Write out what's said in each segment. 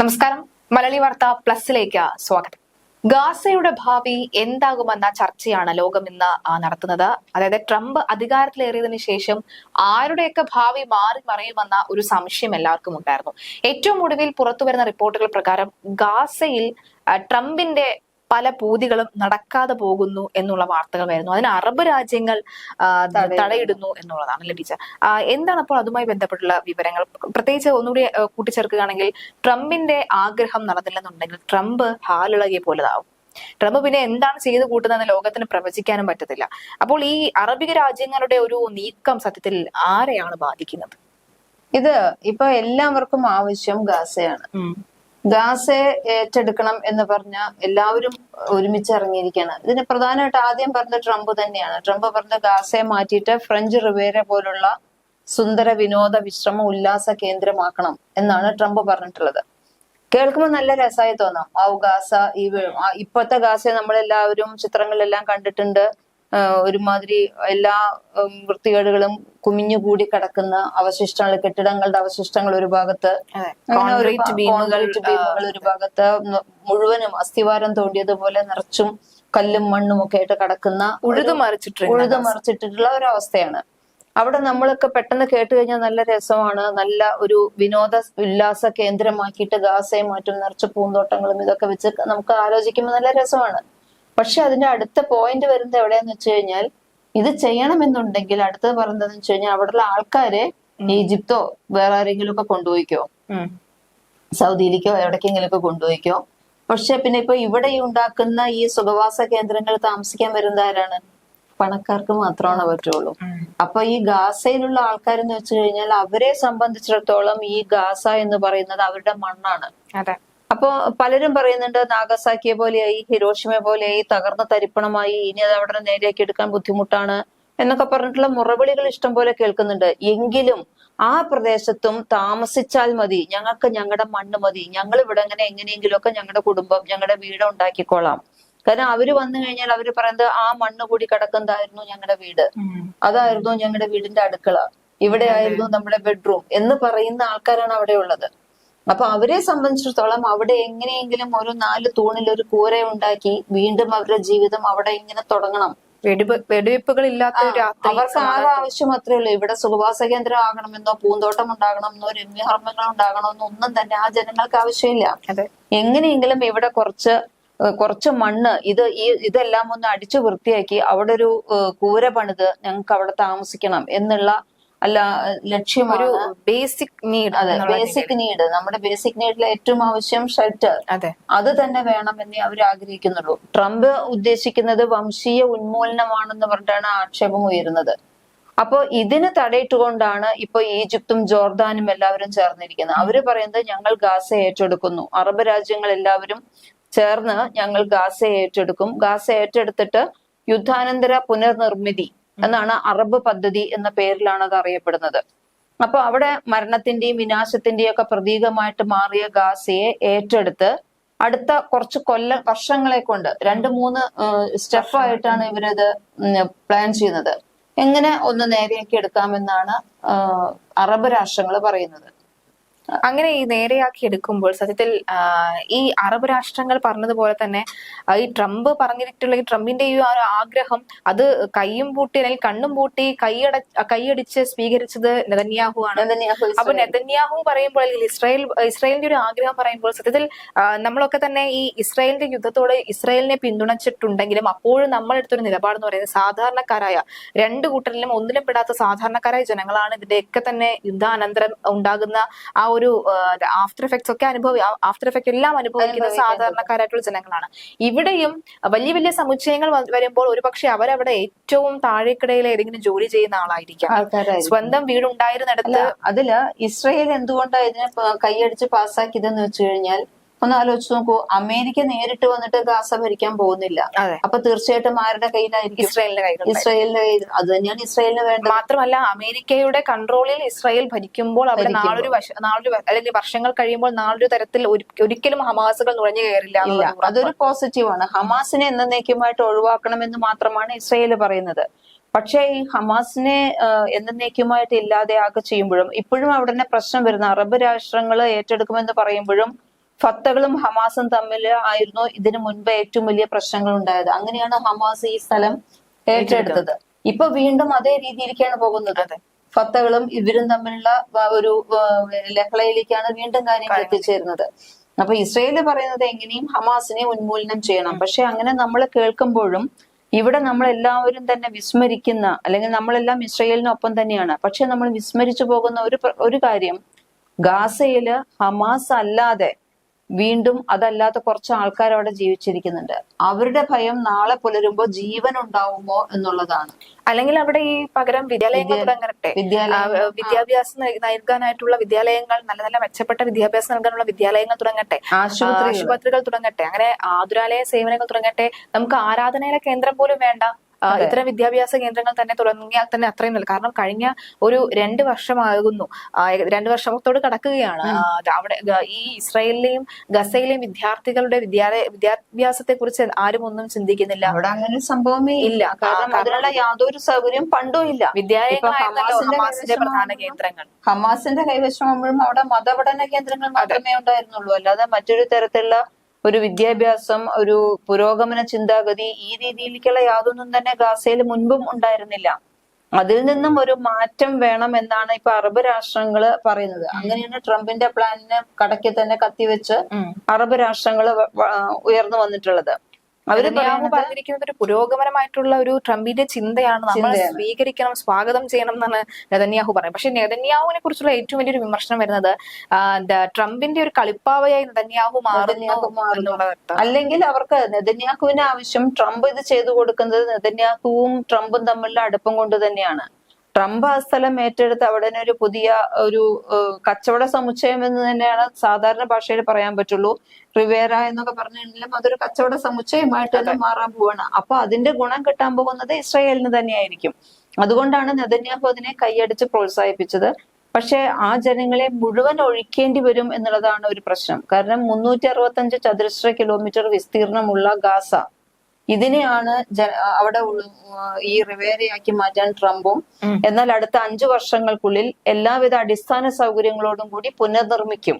നമസ്കാരം. മലയാളി വാർത്ത പ്ലസിലേക്ക് സ്വാഗതം. ഗാസയുടെ ഭാവി എന്താകുമെന്ന ചർച്ചയാണ് ലോകം ഇന്ന് നടത്തുന്നത്. അതായത് ട്രംപ് അധികാരത്തിലേറിയതിനു ശേഷം ആരുടെയൊക്കെ ഭാവി മാറി മറിയുമെന്ന ഒരു സംശയം എല്ലാവർക്കും ഉണ്ടായിരുന്നു. ഏറ്റവും ഒടുവിൽ പുറത്തു വരുന്ന റിപ്പോർട്ടുകൾ പ്രകാരം ഗാസയിൽ ട്രംപിന്റെ പല പൂതികളും നടക്കാതെ പോകുന്നു എന്നുള്ള വാർത്തകൾ വരുന്നു. അതിന് അറബ് രാജ്യങ്ങൾ തടയിടുന്നു എന്നുള്ളതാണ് അല്ലേ ടീച്ചർ എന്താണ് അപ്പോൾ അതുമായി ബന്ധപ്പെട്ടുള്ള വിവരങ്ങൾ? പ്രത്യേകിച്ച് ഒന്നുകൂടി കൂട്ടിച്ചേർക്കുകയാണെങ്കിൽ ട്രംപിന്റെ ആഗ്രഹം നടന്നില്ലെന്നുണ്ടെങ്കിൽ ട്രംപ് ഹാലിളകിയ പോലെതാവും. ട്രംപ് പിന്നെ എന്താണ് ചെയ്തു കൂട്ടുന്നതെന്ന് ലോകത്തിന് പ്രവചിക്കാനും പറ്റത്തില്ല. അപ്പോൾ ഈ അറബിക രാജ്യങ്ങളുടെ ഒരു നീക്കം സത്യത്തിൽ ആരെയാണ് ബാധിക്കുന്നത്? ഇത് ഇപ്പൊ എല്ലാവർക്കും ആവശ്യം ഗാസയാണ്. ഗാസയെ ഏറ്റെടുക്കണം എന്ന് പറഞ്ഞ എല്ലാവരും ഒരുമിച്ച് ഇറങ്ങിയിരിക്കുകയാണ്. ഇതിന് പ്രധാനമായിട്ട് ആദ്യം പറഞ്ഞ ട്രംപ് തന്നെയാണ്. ട്രംപ് പറഞ്ഞ ഗാസയെ മാറ്റിയിട്ട് ഫ്രഞ്ച് റിവേര പോലുള്ള സുന്ദര വിനോദ വിശ്രമ ഉല്ലാസ കേന്ദ്രമാക്കണം എന്നാണ് ട്രംപ് പറഞ്ഞിട്ടുള്ളത്. കേൾക്കുമ്പോൾ നല്ല രസമായി തോന്നാം. ആ ഗാസ ഈ ഇപ്പോഴത്തെ ഗാസയെ നമ്മളെല്ലാവരും ചിത്രങ്ങളിലെല്ലാം കണ്ടിട്ടുണ്ട്. ഒരുമാതിരി എല്ലാ വൃത്തികേടുകളും കുമിഞ്ഞുകൂടി കിടക്കുന്ന അവശിഷ്ടങ്ങൾ കെട്ടിടങ്ങളുടെ അവശിഷ്ടങ്ങൾ ഒരു ഭാഗത്ത് കോൺക്രീറ്റ് ബീമുകൾ ഒരു ഭാഗത്ത് മുഴുവനും അസ്ഥിവാരം തോണ്ടിയതുപോലെ നിറച്ചും കല്ലും മണ്ണും ഒക്കെ ആയിട്ട് കിടക്കുന്ന ഉഴുതു മറിച്ചിട്ട് ഉഴുതു മറിച്ചിട്ടുള്ള ഒരു അവസ്ഥയാണ്. അവിടെ നമ്മളൊക്കെ പെട്ടെന്ന് കേട്ട് കഴിഞ്ഞാൽ നല്ല രസമാണ്. നല്ല ഒരു വിനോദ ഉല്ലാസ കേന്ദ്രമാക്കിയിട്ട് ഗാസയെ മാറ്റും നിറച്ച പൂന്തോട്ടങ്ങളും ഇതൊക്കെ വെച്ച് നമുക്ക് ആലോചിക്കുമ്പോൾ നല്ല രസമാണ്. പക്ഷെ അതിന്റെ അടുത്ത പോയിന്റ് വരുന്നത് എവിടെയാന്ന് വെച്ച് കഴിഞ്ഞാൽ ഇത് ചെയ്യണമെന്നുണ്ടെങ്കിൽ അടുത്തത് പറഞ്ഞതെന്ന് വെച്ച് കഴിഞ്ഞാൽ അവിടെയുള്ള ആൾക്കാരെ ഈജിപ്തോ വേറെ ആരെങ്കിലും ഒക്കെ കൊണ്ടുപോയിക്കോ. സൗദിയിലേക്കോ എവിടേക്കെങ്കിലും ഒക്കെ കൊണ്ടുപോയിക്കോ? പക്ഷെ പിന്നെ ഇപ്പൊ ഇവിടെ ഈ ഉണ്ടാക്കുന്ന ഈ സുഖവാസ കേന്ദ്രങ്ങൾ താമസിക്കാൻ വരുന്ന ആരാണ്? പണക്കാർക്ക് മാത്രമാണ് പറ്റുള്ളൂ. അപ്പൊ ഈ ഗാസയിലുള്ള ആൾക്കാരെന്ന് വെച്ച് കഴിഞ്ഞാൽ അവരെ സംബന്ധിച്ചിടത്തോളം ഈ ഗാസ എന്ന് പറയുന്നത് അവരുടെ മണ്ണാണ്. അപ്പോ പലരും പറയുന്നുണ്ട് നാഗസാക്കിയെ പോലെയായി ഹിരോഷിമ പോലെയായി തകർന്ന തരിപ്പണമായി ഇനി അത് അവിടെ നേരെയാക്കി എടുക്കാൻ ബുദ്ധിമുട്ടാണ് എന്നൊക്കെ പറഞ്ഞിട്ടുള്ള മുറവിളികൾ ഇഷ്ടം പോലെ കേൾക്കുന്നുണ്ട്. എങ്കിലും ആ പ്രദേശത്തും താമസിച്ചാൽ മതി. ഞങ്ങൾക്ക് ഞങ്ങളുടെ മണ്ണ് മതി. ഞങ്ങൾ ഇവിടെ ഇങ്ങനെ എങ്ങനെയെങ്കിലുമൊക്കെ ഞങ്ങളുടെ കുടുംബം ഞങ്ങളുടെ വീട് ഉണ്ടാക്കിക്കോളാം. കാരണം അവർ വന്നു കഴിഞ്ഞാൽ അവർ പറയുന്നത് ആ മണ്ണ് കൂടി കിടക്കുന്നതായിരുന്നു ഞങ്ങളുടെ വീട്. അതായിരുന്നു ഞങ്ങളുടെ വീടിന്റെ അടുക്കള. ഇവിടെ ആയിരുന്നു നമ്മുടെ ബെഡ്റൂം എന്ന് പറയുന്ന ആൾക്കാരാണ് അവിടെ ഉള്ളത് അപ്പൊ അവരെ സംബന്ധിച്ചിടത്തോളം അവിടെ എങ്ങനെയെങ്കിലും ഒരു നാല് തൂണിൽ ഒരു കൂര ഉണ്ടാക്കി വീണ്ടും അവരുടെ ജീവിതം അവിടെ ഇങ്ങനെ തുടങ്ങണം. വെടിവെ വെടിവെപ്പുകൾ ഇല്ലാത്ത അവർക്ക് ആകെ ആവശ്യം മാത്രമേ ഉള്ളൂ. ഇവിടെ സുഖവാസ കേന്ദ്രം ആകണമെന്നോ പൂന്തോട്ടം ഉണ്ടാകണമെന്നോ രമ്യഹർമ്മങ്ങൾ ഉണ്ടാകണമെന്നോ ഒന്നും തന്നെ ആ ജനങ്ങൾക്ക് ആവശ്യമില്ല. എങ്ങനെയെങ്കിലും ഇവിടെ കുറച്ച് കുറച്ച് മണ്ണ് ഇത് ഈ ഇതെല്ലാം ഒന്ന് അടിച്ചു വൃത്തിയാക്കി അവിടെ ഒരു കൂര പണിത് ഞങ്ങൾക്ക് അവിടെ താമസിക്കണം എന്നുള്ള അല്ല ലക്ഷ്യം ഒരു ബേസിക് നീഡ് അതെ ബേസിക് നീഡ് നമ്മുടെ ബേസിക് നീഡിലെ ഏറ്റവും ആവശ്യം ഷെൽട്ടർ അതെ. അത് തന്നെ വേണമെന്നേ അവർ ആഗ്രഹിക്കുന്നുള്ളൂ. ട്രംപ് ഉദ്ദേശിക്കുന്നത് വംശീയ ഉന്മൂലനമാണെന്ന് പറഞ്ഞിട്ടാണ് ആക്ഷേപം ഉയരുന്നത്. അപ്പോ ഇതിന് തടയിട്ടുകൊണ്ടാണ് ഇപ്പൊ ഈജിപ്തും ജോർദാനും എല്ലാവരും ചേർന്നിരിക്കുന്നത്. അവർ പറയുന്നത് ഞങ്ങൾ ഗാസ ഏറ്റെടുക്കുന്നു. അറബ് രാജ്യങ്ങൾ എല്ലാവരും ചേർന്ന് ഞങ്ങൾ ഗാസ ഏറ്റെടുക്കും. ഗാസ ഏറ്റെടുത്തിട്ട് യുദ്ധാനന്തര പുനർനിർമ്മിതി. എന്നാണ് അറബ് പദ്ധതി എന്ന പേരിലാണ് അത് അറിയപ്പെടുന്നത്. അപ്പൊ അവിടെ മരണത്തിന്റെയും വിനാശത്തിന്റെയും ഒക്കെ പ്രതീകമായിട്ട് മാറിയ ഗാസയെ ഏറ്റെടുത്ത് അടുത്ത കുറച്ച് കൊല്ല വർഷങ്ങളെ കൊണ്ട് രണ്ട് മൂന്ന് സ്റ്റെപ്പായിട്ടാണ് ഇവരത് പ്ലാൻ ചെയ്യുന്നത്. എങ്ങനെ ഒന്ന് നേരെയാക്കി എടുക്കാമെന്നാണ് അറബ് രാഷ്ട്രങ്ങൾ പറയുന്നത്. അങ്ങനെ ഈ നേരെയാക്കി എടുക്കുമ്പോൾ സത്യത്തിൽ ഈ അറബ് രാഷ്ട്രങ്ങൾ പറഞ്ഞതുപോലെ തന്നെ ഈ ട്രംപ് പറഞ്ഞിട്ടുള്ള ഈ ട്രംപിന്റെ ഈ ഒരു ആഗ്രഹം അത് കൈയും പൂട്ടി അല്ലെങ്കിൽ കണ്ണും പൂട്ടി കൈയട കൈയടിച്ച് സ്വീകരിച്ചത് നെതന്യാഹു ആണ്. അപ്പൊ നെതന്യാഹു പറയുമ്പോൾ അല്ലെങ്കിൽ ഇസ്രായേൽ ഇസ്രായേലിന്റെ ഒരു ആഗ്രഹം പറയുമ്പോൾ സത്യത്തിൽ നമ്മളൊക്കെ തന്നെ ഈ ഇസ്രായേലിന്റെ യുദ്ധത്തോട് ഇസ്രായേലിനെ പിന്തുണച്ചിട്ടുണ്ടെങ്കിലും അപ്പോഴും നമ്മളെടുത്തൊരു നിലപാടെന്ന് പറയുന്നത് സാധാരണക്കാരായ രണ്ട് കൂട്ടരിലും ഒന്നിലും പെടാത്ത സാധാരണക്കാരായ ജനങ്ങളാണ് ഇതിന്റെയൊക്കെ തന്നെ യുദ്ധാനന്തരം ഉണ്ടാകുന്ന ആ ഒരു ആഫ്റ്റർ എഫക്ട്സ് ഒക്കെ അനുഭവി ആഫ്റ്റർ എഫക്ട് എല്ലാം അനുഭവിക്കുന്ന സാധാരണക്കാരായിട്ടുള്ള ജനങ്ങളാണ്. ഇവിടെയും വലിയ വലിയ സമുച്ചയങ്ങൾ വരുമ്പോൾ ഒരുപക്ഷെ അവരവിടെ ഏറ്റവും താഴേക്കിടയിൽ ഏതെങ്കിലും ജോലി ചെയ്യുന്ന ആളായിരിക്കാം. സ്വന്തം വീടുണ്ടായിരുന്നിടത്ത് അതിൽ ഇസ്രയേൽ എന്തുകൊണ്ടാണ് ഇതിനെ കൈയടിച്ച് പാസ്സാക്കിയതെന്ന് വെച്ച് കഴിഞ്ഞാൽ ഒന്ന് ആലോചിച്ച് നോക്കൂ. അമേരിക്ക നേരിട്ട് വന്നിട്ട് ഗാസ ഭരിക്കാൻ പോകുന്നില്ല. അപ്പൊ തീർച്ചയായിട്ടും ആരുടെ കയ്യിലായിരിക്കും? ഇസ്രായേലിന്റെ കയ്യിൽ ഇസ്രയേലിന്റെ കയ്യിൽ. അത് തന്നെയാണ് ഇസ്രയേലിന് വേണ്ടത്. മാത്രമല്ല അമേരിക്കയുടെ കൺട്രോളിൽ ഇസ്രായേൽ ഭരിക്കുമ്പോൾ അവിടെ നാളൊരു നാളൊരു അല്ലെങ്കിൽ വർഷങ്ങൾ കഴിയുമ്പോൾ നാളൊരു തരത്തിൽ ഒരി- ഒരിക്കലും ഹമാസുകൾ നുഴഞ്ഞു കയറില്ല അതൊരു പോസിറ്റീവ് ആണ് പോസിറ്റീവാണ്. ഹമാസിനെ എന്നേക്കുമായിട്ട് ഒഴിവാക്കണമെന്ന് മാത്രമാണ് ഇസ്രയേൽ പറയുന്നത്. പക്ഷേ ഈ ഹമാസിനെ എന്നേക്കുമായിട്ട് ഇല്ലാതെയാകെ ചെയ്യുമ്പോഴും ഇപ്പോഴും അവിടെ പ്രശ്നം വരുന്ന അറബ് രാഷ്ട്രങ്ങൾ ഏറ്റെടുക്കുമെന്ന് പറയുമ്പോഴും ഫത്തകളും ഹമാസും തമ്മിൽ ആയിരുന്നു ഇതിനു മുൻപ് ഏറ്റവും വലിയ പ്രശ്നങ്ങൾ ഉണ്ടായത്. അങ്ങനെയാണ് ഹമാസ് ഈ സ്ഥലം ഏറ്റെടുത്തത്. ഇപ്പൊ വീണ്ടും അതേ രീതിയിലേക്കാണ് പോകുന്നത്. ഫത്തകളും ഇവരും തമ്മിലുള്ള ഒരു ലഹളയിലേക്കാണ് വീണ്ടും കാര്യങ്ങൾ എത്തിച്ചേരുന്നത്. അപ്പൊ ഇസ്രയേൽ പറയുന്നത് എങ്ങനെയും ഹമാസിനെ ഉന്മൂലനം ചെയ്യണം. പക്ഷെ അങ്ങനെ നമ്മൾ കേൾക്കുമ്പോഴും ഇവിടെ നമ്മൾ എല്ലാവരും തന്നെ വിസ്മരിക്കുന്ന അല്ലെങ്കിൽ നമ്മളെല്ലാം ഇസ്രയേലിനൊപ്പം തന്നെയാണ്. പക്ഷെ നമ്മൾ വിസ്മരിച്ചു പോകുന്ന ഒരു ഒരു കാര്യം ഗാസയിൽ ഹമാസ് അല്ലാതെ വീണ്ടും അതല്ലാത്ത കുറച്ച് ആൾക്കാർ അവിടെ ജീവിച്ചിരിക്കുന്നുണ്ട്. അവരുടെ ഭയം നാളെ പുലരുമ്പോ ജീവൻ ഉണ്ടാവുമോ എന്നുള്ളതാണ്. അല്ലെങ്കിൽ അവിടെ ഈ പകരം വിദ്യാലയങ്ങൾ വിദ്യാ- തുടങ്ങട്ടെ. വിദ്യാഭ്യാസം നൽ- നൽകാനായിട്ടുള്ള വിദ്യാലയങ്ങൾ നല്ല നല്ല മെച്ചപ്പെട്ട വിദ്യാഭ്യാസം നൽകാനുള്ള വിദ്യാലയങ്ങൾ തുടങ്ങട്ടെ. ആശുപത്രികൾ. തുടങ്ങട്ടെ. അങ്ങനെ ആതുരാലയ സേവനങ്ങൾ തുടങ്ങട്ടെ. നമുക്ക് ആരാധനയിലെ കേന്ദ്രം പോലും വേണ്ട. ഇത്തരം വിദ്യാഭ്യാസ കേന്ദ്രങ്ങൾ തന്നെ തുടങ്ങിയാൽ തന്നെ അത്രയും നല്ല. കാരണം കഴിഞ്ഞ ഒരു രണ്ട് വർഷമാകുന്നു. രണ്ട് വർഷത്തോട് കടക്കുകയാണ്. അവിടെ ഈ ഇസ്രായേലിലെയും ഗസയിലെയും വിദ്യാർത്ഥികളുടെ വിദ്യാലയ വിദ്യാഭ്യാസത്തെ കുറിച്ച് ആരും ഒന്നും ചിന്തിക്കുന്നില്ല. അവിടെ അങ്ങനെ സംഭവമേ ഇല്ല. കാരണം അതിനുള്ള യാതൊരു സൗകര്യം പണ്ടും ഇല്ല. ഹമാസിന്റെ പ്രധാന കേന്ദ്രങ്ങൾ. ഹമാസിന്റെ കൈവശമാകുമ്പോഴും അവിടെ മതപഠന കേന്ദ്രങ്ങൾ മാത്രമേ ഉണ്ടായിരുന്നുള്ളൂ. അല്ലാതെ മറ്റൊരു തരത്തിലുള്ള ഒരു വിദ്യാഭ്യാസം ഒരു പുരോഗമന ചിന്താഗതി ഈ രീതിയിലേക്കുള്ള യാതൊന്നും തന്നെ ഗാസയിൽ മുൻപും ഉണ്ടായിരുന്നില്ല. അതിൽ നിന്നും ഒരു മാറ്റം വേണം എന്നാണ് ഇപ്പൊ അറബ് രാഷ്ട്രങ്ങൾ പറയുന്നത്. അങ്ങനെയാണ് ട്രംപിന്റെ പ്ലാനിന് കടക്കി തന്നെ കത്തിവെച്ച്. അറബ് വ- ഉയർന്നു വന്നിട്ടുള്ളത്. അവർ പറഞ്ഞിരിക്കുന്നത് ഒരു പുരോഗമനമായിട്ടുള്ള ഒരു ട്രംപിന്റെ ചിന്തയാണ്. നമ്മൾ സ്വീകരിക്കണം സ്വാഗതം ചെയ്യണം എന്നാണ് നെതന്യാഹു പറയുന്നത് പക്ഷെ നെതന്യാഹുവിനെ കുറിച്ചുള്ള ഏറ്റവും വലിയൊരു വിമർശനം വരുന്നത് ട്രംപിന്റെ ഒരു കളിപ്പാവയായി നെതന്യാഹു മാറുന്നു അല്ലെങ്കിൽ അവർക്ക് നെതന്യാഹുവിന് ആവശ്യം ട്രംപ് ഇത് ചെയ്തു കൊടുക്കുന്നത് നെതന്യാഹുവും ട്രംപും തമ്മിലുള്ള അടുപ്പം കൊണ്ട് തന്നെയാണ്. ട്രംപ് ആ സ്ഥലം ഏറ്റെടുത്ത് അവിടെ ഒരു പുതിയ ഒരു കച്ചവട സമുച്ചയം എന്ന് തന്നെയാണ് സാധാരണ ഭാഷയിൽ പറയാൻ പറ്റുള്ളൂ. റിവേറ എന്നൊക്കെ പറഞ്ഞാലും അതൊരു കച്ചവട സമുച്ചയമായിട്ട് തന്നെ മാറാൻ പോവാണ്. അപ്പൊ അതിന്റെ ഗുണം കിട്ടാൻ പോകുന്നത് ഇസ്രായേലിന് തന്നെയായിരിക്കും. അതുകൊണ്ടാണ് നെതന്യാഹു അതിനെ കൈയടിച്ച് പ്രോത്സാഹിപ്പിച്ചത്. പക്ഷെ ആ ജനങ്ങളെ മുഴുവൻ ഒഴിക്കേണ്ടി വരും എന്നുള്ളതാണ് ഒരു പ്രശ്നം. കാരണം മുന്നൂറ്റി അറുപത്തഞ്ച് ചതുരശ്ര കിലോമീറ്റർ വിസ്തീർണമുള്ള ഗാസ ഇതിനെയാണ് അവിടെ ഈ റിവേറിയാക്കി മാറ്റാൻ ട്രംപും എന്നാൽ അടുത്ത അഞ്ചു വർഷങ്ങൾക്കുള്ളിൽ എല്ലാവിധ അടിസ്ഥാന സൗകര്യങ്ങളോടും കൂടി പുനർനിർമ്മിക്കും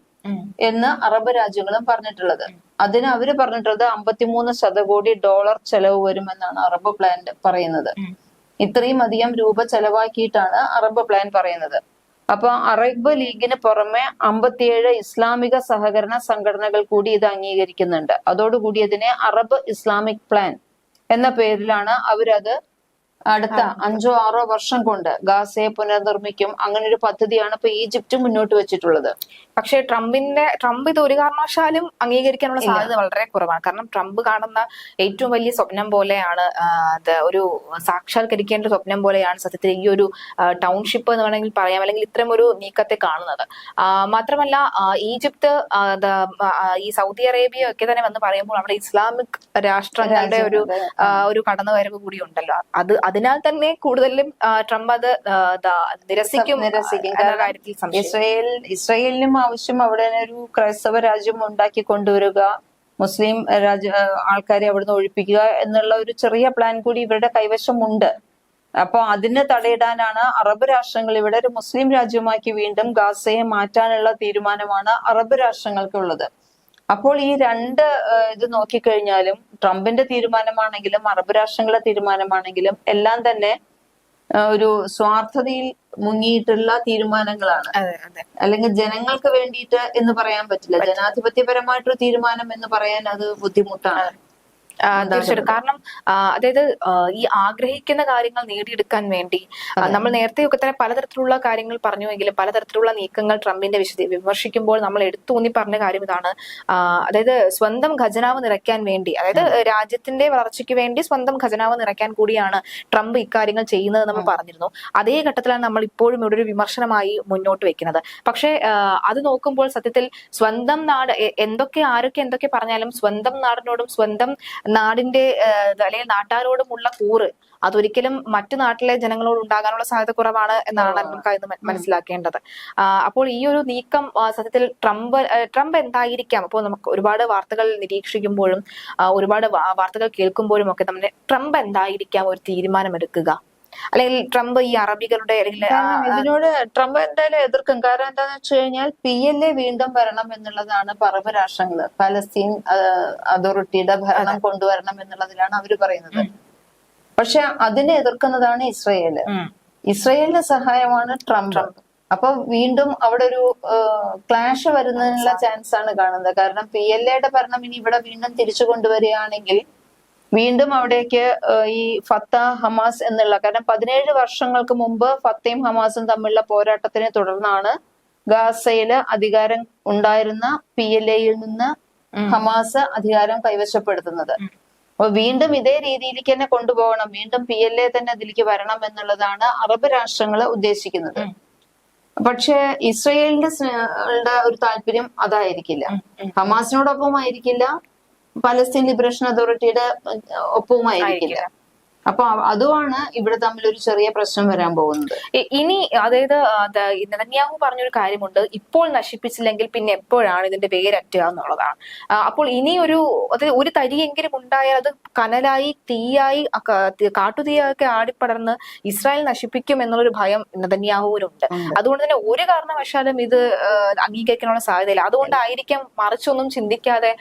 എന്ന് അറബ് രാജ്യങ്ങളും പറഞ്ഞിട്ടുള്ളത്. അതിന് അവർ പറഞ്ഞിട്ടുള്ളത് അമ്പത്തിമൂന്ന് ശതകോടി ഡോളർ ചെലവ് വരുമെന്നാണ് അറബ് പ്ലാൻ പറയുന്നത്. ഇത്രയും അധികം രൂപ ചെലവാക്കിയിട്ടാണ് അറബ് പ്ലാൻ പറയുന്നത്. അപ്പൊ അറബ് ലീഗിന് പുറമെ അമ്പത്തിയേഴ് ഇസ്ലാമിക സഹകരണ സംഘടനകൾ കൂടി ഇത് അംഗീകരിക്കുന്നുണ്ട്. അതോടുകൂടി ഇതിനെ അറബ് ഇസ്ലാമിക് പ്ലാൻ എന്ന പേരിലാണ് അവരത് അടുത്ത അഞ്ചോ ആറോ വർഷം കൊണ്ട് ഗാസയെ പുനർനിർമ്മിക്കും. അങ്ങനെ ഒരു പദ്ധതിയാണ് ഇപ്പൊ ഈജിപ്റ്റ് മുന്നോട്ട് വെച്ചിട്ടുള്ളത്. പക്ഷേ ട്രംപിന്റെ ട്രംപ് ഇത് ഒരു കാരണവശാലും അംഗീകരിക്കാനുള്ള സാധ്യത വളരെ കുറവാണ്. കാരണം ട്രംപ് കാണുന്ന ഏറ്റവും വലിയ സ്വപ്നം പോലെയാണ് അത് ഒരു സാക്ഷാത്കരിക്കേണ്ട സ്വപ്നം പോലെയാണ് സത്യത്തിൽ ഈ ഒരു ടൗൺഷിപ്പ് എന്ന് വേണമെങ്കിൽ പറയാം. അല്ലെങ്കിൽ ഇത്തരം ഒരു നീക്കത്തെ കാണുന്നത്. മാത്രമല്ല ഈജിപ്ത് ഈ സൗദി അറേബ്യ ഒക്കെ തന്നെ വന്ന് പറയുമ്പോൾ നമ്മുടെ ഇസ്ലാമിക് രാഷ്ട്രങ്ങളുടെ ഒരു ഒരു കടന്നുവരവ് കൂടി ഉണ്ടല്ലോ. അത് അതിനാൽ തന്നെ കൂടുതലും ട്രംപ് അത് നിരസിക്കും. ഇസ്രയേൽ ഇസ്രയേലിനും ആവശ്യം അവിടെ ഒരു ക്രൈസ്തവ രാജ്യം ഉണ്ടാക്കി കൊണ്ടുവരിക മുസ്ലിം രാജ്യ ആൾക്കാരെ അവിടുന്ന് ഒഴിപ്പിക്കുക എന്നുള്ള ഒരു ചെറിയ പ്ലാൻ കൂടി ഇവരുടെ കൈവശമുണ്ട്. അപ്പോൾ അതിന് തടയിടാനാണ് അറബ് രാഷ്ട്രങ്ങൾ ഇവിടെ ഒരു മുസ്ലിം രാജ്യമാക്കി വീണ്ടും ഗാസയെ മാറ്റാനുള്ള തീരുമാനമാണ് അറബ് രാഷ്ട്രങ്ങൾക്കുള്ളത്. അപ്പോൾ ഈ രണ്ട് ഇത് നോക്കിക്കഴിഞ്ഞാലും ട്രംപിന്റെ തീരുമാനമാണെങ്കിലും അറബ് രാഷ്ട്രങ്ങളുടെ തീരുമാനമാണെങ്കിലും എല്ലാം തന്നെ ഒരു സ്വാർത്ഥതയിൽ മുങ്ങിയിട്ടുള്ള തീരുമാനങ്ങളാണ്. അല്ലെങ്കിൽ ജനങ്ങൾക്ക് വേണ്ടിയിട്ട് എന്ന് പറയാൻ പറ്റില്ല. ജനാധിപത്യപരമായിട്ടൊരു തീരുമാനം എന്ന് പറയാൻ അത് ബുദ്ധിമുട്ടാണ്. തീർച്ചയായിട്ടും. കാരണം അതായത് ഈ ആഗ്രഹിക്കുന്ന കാര്യങ്ങൾ നേടിയെടുക്കാൻ വേണ്ടി നമ്മൾ നേരത്തെയൊക്കെ തന്നെ പലതരത്തിലുള്ള കാര്യങ്ങൾ പറഞ്ഞുവെങ്കിലും പലതരത്തിലുള്ള നീക്കങ്ങൾ ട്രംപിന്റെ വിശദ വിമർശിക്കുമ്പോൾ നമ്മൾ എടുത്തൂന്നി പറഞ്ഞ കാര്യം ഇതാണ്. അതായത് സ്വന്തം ഖജനാവ് നിറയ്ക്കാൻ വേണ്ടി അതായത് രാജ്യത്തിന്റെ വളർച്ചയ്ക്ക് വേണ്ടി സ്വന്തം ഖജനാവ് നിറയ്ക്കാൻ കൂടിയാണ് ട്രംപ് ഇക്കാര്യങ്ങൾ ചെയ്യുന്നത് നമ്മൾ പറഞ്ഞിരുന്നു. അതേ ഘട്ടത്തിലാണ് നമ്മൾ ഇപ്പോഴും ഇവിടെ ഒരു വിമർശനമായി മുന്നോട്ട് വെക്കുന്നത്. പക്ഷേ അത് നോക്കുമ്പോൾ സത്യത്തിൽ സ്വന്തം നാട് എന്തൊക്കെ ആരൊക്കെ എന്തൊക്കെ പറഞ്ഞാലും സ്വന്തം നാടിനോടും സ്വന്തം നാടിന്റെ അല്ലെങ്കിൽ നാട്ടാരോടുമുള്ള കൂറ് അതൊരിക്കലും മറ്റു നാട്ടിലെ ജനങ്ങളോട് ഉണ്ടാകാനുള്ള സാധ്യത കുറവാണ് എന്നാണ് നമുക്ക് അതിന് മനസ്സിലാക്കേണ്ടത്. അപ്പോൾ ഈ ഒരു നീക്കം സത്യത്തിൽ ട്രംപ് ട്രംപ് എന്തായിരിക്കാം? അപ്പോൾ നമുക്ക് ഒരുപാട് വാർത്തകൾ നിരീക്ഷിക്കുമ്പോഴും ഒരുപാട് വാർത്തകൾ കേൾക്കുമ്പോഴും ഒക്കെ നമ്മുടെ ട്രംപ് എന്തായിരിക്കാം ഒരു തീരുമാനം എടുക്കുക അല്ലെങ്കിൽ ട്രംപ് ഈ അറബികളുടെ അല്ലെങ്കിൽ ഇതിനോട് ട്രംപ് എന്തായാലും എതിർക്കും. കാരണം എന്താന്ന് വെച്ച് കഴിഞ്ഞാൽ പി എൽ എ വീണ്ടും വരണം എന്നുള്ളതാണ് പറവ് രാഷ്ട്രങ്ങൾ പലസ്തീൻ അതോറിറ്റിയുടെ ഭരണം കൊണ്ടുവരണം എന്നുള്ളതിലാണ് അവർ പറയുന്നത്. പക്ഷെ അതിനെ എതിർക്കുന്നതാണ് ഇസ്രയേൽ. ഇസ്രയേലിന്റെ സഹായമാണ് ട്രംപ്. അപ്പൊ വീണ്ടും അവിടെ ഒരു ക്ലാഷ് വരുന്നതിനുള്ള ചാൻസ് ആണ് കാണുന്നത്. കാരണം പി എൽ എയുടെ ഭരണം ഇനി ഇവിടെ വീണ്ടും തിരിച്ചു കൊണ്ടുവരികയാണെങ്കിൽ വീണ്ടും അവിടേക്ക് ഈ ഫത്ത ഹമാസ് എന്നുള്ള കാരണം പതിനേഴ് വർഷങ്ങൾക്ക് മുമ്പ് ഫത്തയും ഹമാസും തമ്മിലുള്ള പോരാട്ടത്തിനെ തുടർന്നാണ് ഗാസയിൽ അധികാരം ഉണ്ടായിരുന്ന പി എൽ എയിൽ നിന്ന് ഹമാസ് അധികാരം കൈവശപ്പെടുത്തുന്നത്. അപ്പൊ വീണ്ടും ഇതേ രീതിയിലേക്ക് തന്നെ കൊണ്ടുപോകണം. വീണ്ടും പി എൽ എ തന്നെ അതിലേക്ക് വരണം എന്നുള്ളതാണ് അറബ് രാഷ്ട്രങ്ങൾ ഉദ്ദേശിക്കുന്നത്. പക്ഷേ ഇസ്രയേലിന്റെ ഒരു താല്പര്യം അതായിരിക്കില്ല. ഹമാസിനോടൊപ്പം ആയിരിക്കില്ല പലസ്തീൻ ലിബറേഷൻ അതോറിറ്റിയുടെ ഒപ്പവുമായിരിക്കില്ല. അപ്പൊ അതുമാണ് ഇവിടെ തമ്മിൽ ഒരു ചെറിയ പ്രശ്നം വരാൻ പോകുന്നത്. ഇനി അതായത് നെതന്യാഹു പറഞ്ഞൊരു കാര്യമുണ്ട്. ഇപ്പോൾ നശിപ്പിച്ചില്ലെങ്കിൽ പിന്നെ എപ്പോഴാണ് ഇതിന്റെ വേരറ്റുക എന്നുള്ളതാണ് അപ്പോൾ ഇനി ഒരു അതായത് ഒരു തരിയെങ്കിലും ഉണ്ടായാൽ അത് കനലായി തീയായി കാട്ടുതീയൊക്കെ ആടിപ്പടർന്ന് ഇസ്രായേൽ നശിപ്പിക്കും എന്നുള്ളൊരു ഭയം നെതന്യാഹുവിനുണ്ട്. അതുകൊണ്ട് തന്നെ ഒരു കാരണവശാലും ഇത് അംഗീകരിക്കാനുള്ള സാധ്യതയില്ല. അതുകൊണ്ടായിരിക്കാം മറിച്ചൊന്നും ചിന്തിക്കാതെ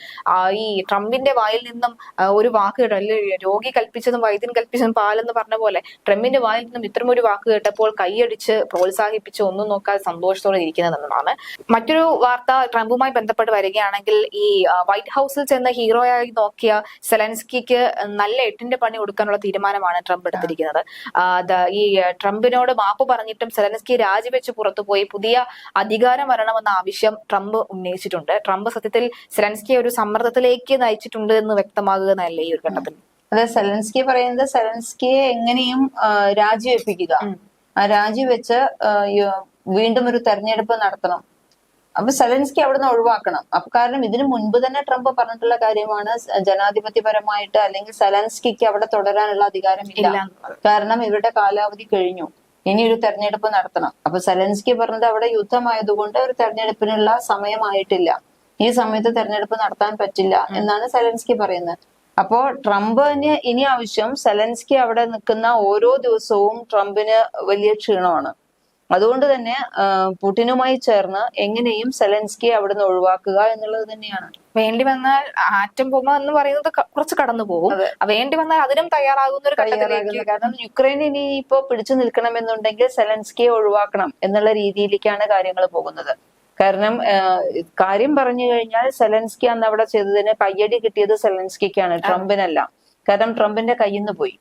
ഈ ട്രംപിന്റെ വായിൽ നിന്നും ഒരു വാക്ക് അല്ലെങ്കിൽ രോഗി കൽപ്പിച്ചതും വൈദ്യൻ കൽപ്പിച്ചതും പാലെന്ന് പറഞ്ഞ പോലെ ട്രംപിന്റെ വായിൽ നിന്നും ഇത്തരം ഒരു വാക്ക് കേട്ടപ്പോൾ കൈയടിച്ച് പ്രോത്സാഹിപ്പിച്ച് ഒന്നും നോക്കാതെ സന്തോഷത്തോടെ ഇരിക്കുന്നതെന്നാണ്. മറ്റൊരു വാർത്ത ട്രംപുമായി ബന്ധപ്പെട്ട് വരികയാണെങ്കിൽ ഈ വൈറ്റ് ഹൗസിൽ ചെന്ന് ഹീറോയായി നോക്കിയ സെലൻസ്കിക്ക് നല്ല എട്ടിന്റെ പണി കൊടുക്കാനുള്ള തീരുമാനമാണ് ട്രംപ് എടുത്തിരിക്കുന്നത്. ഈ ട്രംപിനോട് മാപ്പ് പറഞ്ഞിട്ടും സെലൻസ്കി രാജിവെച്ച് പുറത്തുപോയി പുതിയ അധികാരം വരണമെന്ന ആവശ്യം ട്രംപ് ഉന്നയിച്ചിട്ടുണ്ട്. ട്രംപ് സത്യത്തിൽ സെലൻസ്കിയെ ഒരു സമ്മർദ്ദത്തിലേക്ക് നയിച്ചിട്ടുണ്ട് എന്ന് വ്യക്തമാകുന്നതല്ലേ ഈ ഒരു ഘട്ടത്തിൽ? അതെ സെലൻസ്കി പറയുന്നത് സെലൻസ്കിയെ എങ്ങനെയും രാജിവെപ്പിക്കുക. ആ രാജിവെച്ച് വീണ്ടും ഒരു തെരഞ്ഞെടുപ്പ് നടത്തണം. അപ്പൊ സെലൻസ്കി അവിടുന്ന് ഒഴിവാക്കണം. അപ്പൊ കാരണം ഇതിനു മുൻപ് തന്നെ ട്രംപ് പറഞ്ഞിട്ടുള്ള കാര്യമാണ് ജനാധിപത്യപരമായിട്ട് അല്ലെങ്കിൽ സെലൻസ്കിക്ക് അവിടെ തുടരാനുള്ള അധികാരമില്ല കാരണം ഇവരുടെ കാലാവധി കഴിഞ്ഞു. ഇനി ഒരു തെരഞ്ഞെടുപ്പ് നടത്തണം. അപ്പൊ സെലൻസ്കി പറഞ്ഞത് അവിടെ യുദ്ധമായതുകൊണ്ട് ഒരു തെരഞ്ഞെടുപ്പിനുള്ള സമയമായിട്ടില്ല. ഈ സമയത്ത് തെരഞ്ഞെടുപ്പ് നടത്താൻ പറ്റില്ല എന്നാണ് സെലൻസ്കി പറയുന്നത്. അപ്പോ ട്രംപിന് ഇനി ആവശ്യം സെലൻസ്കി അവിടെ നിൽക്കുന്ന ഓരോ ദിവസവും ട്രംപിന് വലിയ ക്ഷീണമാണ്. അതുകൊണ്ട് തന്നെ പുടിനുമായി ചേർന്ന് എങ്ങനെയും സെലൻസ്കിയെ അവിടുന്ന് ഒഴിവാക്കുക എന്നുള്ളത് തന്നെയാണ്. വേണ്ടി വന്നാൽ ആറ്റം ബോംബ് എന്ന് പറയുന്നത് കുറച്ച് കടന്നു പോകും. വേണ്ടി വന്നാൽ അതിനും തയ്യാറാകുന്ന ഒരു ഘട്ടത്തിലേക്ക് കാരണം യുക്രൈൻ ഇനി ഇപ്പോ പിടിച്ചു നിൽക്കണമെന്നുണ്ടെങ്കിൽ സെലൻസ്കിയെ ഒഴിവാക്കണം എന്നുള്ള രീതിയിലേക്കാണ് കാര്യങ്ങൾ പോകുന്നത്. കാരണം കാര്യം പറഞ്ഞു കഴിഞ്ഞാൽ സെലൻസ്കി അന്ന് അവിടെ ചെയ്തതിന് കയ്യടി കിട്ടിയത് സെലൻസ്കിക്കാണ് ട്രംപിനല്ല. കാരണം ട്രംപിന്റെ കയ്യിൽ നിന്ന് പോയി.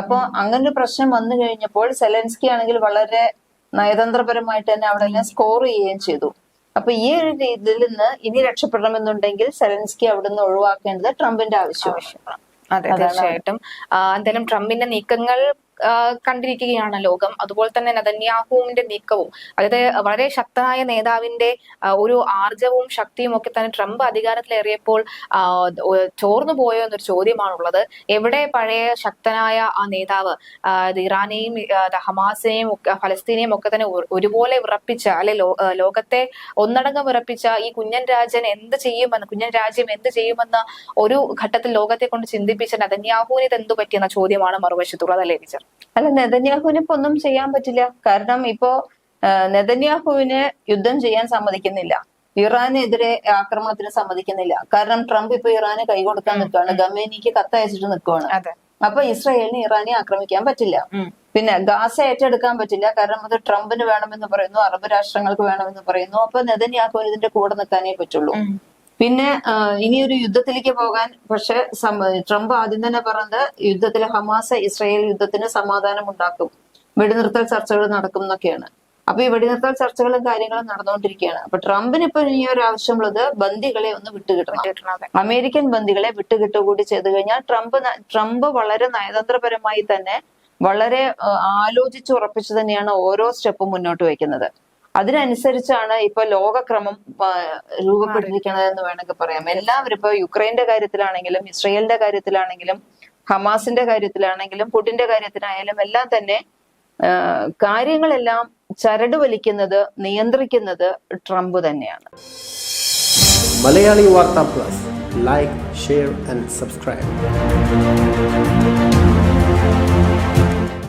അപ്പൊ അങ്ങനെ ഒരു പ്രശ്നം വന്നു കഴിഞ്ഞപ്പോൾ സെലൻസ്കി ആണെങ്കിൽ വളരെ നയതന്ത്രപരമായിട്ട് തന്നെ അവിടെ എല്ലാം സ്കോർ ചെയ്യുകയും ചെയ്തു. അപ്പൊ ഈ ഒരു രീതിയിൽ നിന്ന് ഇനി രക്ഷപ്പെടണമെന്നുണ്ടെങ്കിൽ സെലൻസ്കി അവിടുന്ന് ഒഴിവാക്കേണ്ടത് ട്രംപിന്റെ ആവശ്യമാണ്. അതെ തീർച്ചയായിട്ടും. എന്തായാലും ട്രംപിന്റെ നീക്കങ്ങൾ കണ്ടിരിക്കുകയാണ് ലോകം. അതുപോലെ തന്നെ നദന്യാഹുവിന്റെ നീക്കവും അതായത് വളരെ ശക്തനായ നേതാവിന്റെ ഒരു ആർജവും ശക്തിയും ഒക്കെ തന്നെ ട്രംപ് അധികാരത്തിലേറിയപ്പോൾ ചോർന്നു പോയോ എന്നൊരു ചോദ്യമാണുള്ളത്. എവിടെ പഴയ ശക്തനായ ആ നേതാവ് ഇറാനെയും ഹമാസിനെയും ഫലസ്തീനെയും ഒക്കെ തന്നെ ഒരുപോലെ വിറപ്പിച്ച അല്ലെ ലോകത്തെ ഒന്നടങ്കം വിറപ്പിച്ച ഈ കുഞ്ഞൻ രാജൻ എന്ത് ചെയ്യുമെന്ന് കുഞ്ഞൻ രാജ്യം എന്ത് ചെയ്യുമെന്ന ഒരു ഘട്ടത്തിൽ ലോകത്തെ കൊണ്ട് ചിന്തിപ്പിച്ച നദന്യാഹുവിന് ഇത് എന്തു പറ്റിയെന്ന ചോദ്യമാണ് മറുവശത്തുള്ളത് അല്ലേ ടീച്ചർ? അല്ല നെതന്യാഹുവിന് ഇപ്പൊ ഒന്നും ചെയ്യാൻ പറ്റില്ല. കാരണം ഇപ്പോ നെതന്യാഹുവിന് യുദ്ധം ചെയ്യാൻ സമ്മതിക്കുന്നില്ല. ഇറാനെതിരെ ആക്രമണത്തിന് സമ്മതിക്കുന്നില്ല. കാരണം ട്രംപ് ഇപ്പൊ ഇറാന് കൈ കൊടുക്കാൻ നിൽക്കുകയാണ്. ഗമേനിക്ക് കത്തയച്ചിട്ട് നിൽക്കുകയാണ്. അപ്പൊ ഇസ്രായേലിന് ഇറാനെ ആക്രമിക്കാൻ പറ്റില്ല. പിന്നെ ഗാസ ഏറ്റെടുക്കാൻ പറ്റില്ല. കാരണം അത് ട്രംപിന് വേണമെന്ന് പറയുന്നു. അറബ് രാഷ്ട്രങ്ങൾക്ക് വേണമെന്ന് പറയുന്നു. അപ്പൊ നെതന്യാഹുവിന് ഇതിന്റെ കൂടെ നിൽക്കാനേ പറ്റുള്ളൂ. പിന്നെ ഇനി ഒരു യുദ്ധത്തിലേക്ക് പോകാൻ പക്ഷെ ട്രംപ് ആദ്യം തന്നെ പറഞ്ഞത് യുദ്ധത്തിൽ ഹമാസ് ഇസ്രായേൽ യുദ്ധത്തിന് സമാധാനം ഉണ്ടാക്കും വെടിനിർത്തൽ ചർച്ചകൾ നടക്കും എന്നൊക്കെയാണ്. അപ്പൊ ഈ വെടിനിർത്തൽ ചർച്ചകളും കാര്യങ്ങളും നടന്നുകൊണ്ടിരിക്കുകയാണ്. അപ്പൊ ട്രംപിന് ഇപ്പൊ ഇനി ഒരു ആവശ്യമുള്ളത് ബന്ദികളെ ഒന്ന് വിട്ടുകിട്ടണം. അമേരിക്കൻ ബന്ദികളെ വിട്ടുകിട്ടുക കൂടി ചെയ്തു കഴിഞ്ഞാൽ ട്രംപ് ട്രംപ് വളരെ നയതന്ത്രപരമായി തന്നെ വളരെ ആലോചിച്ച് ഉറപ്പിച്ചു തന്നെയാണ് ഓരോ സ്റ്റെപ്പും മുന്നോട്ട് വെക്കുന്നത് അതിനനുസരിച്ചാണ് ഇപ്പൊ ലോകക്രമം രൂപപ്പെട്ടിരിക്കുന്നത് എന്ന് വേണമെങ്കിൽ പറയാം. എല്ലാവരും ഇപ്പൊ യുക്രൈന്റെ കാര്യത്തിലാണെങ്കിലും ഇസ്രയേലിന്റെ കാര്യത്തിലാണെങ്കിലും ഹമാസിന്റെ കാര്യത്തിലാണെങ്കിലും പുടിന്റെ കാര്യത്തിലായാലും എല്ലാം തന്നെ കാര്യങ്ങളെല്ലാം ചരട് വലിക്കുന്നത് നിയന്ത്രിക്കുന്നത് ട്രംപ് തന്നെയാണ്. Malayali Vartha plus. Like share and subscribe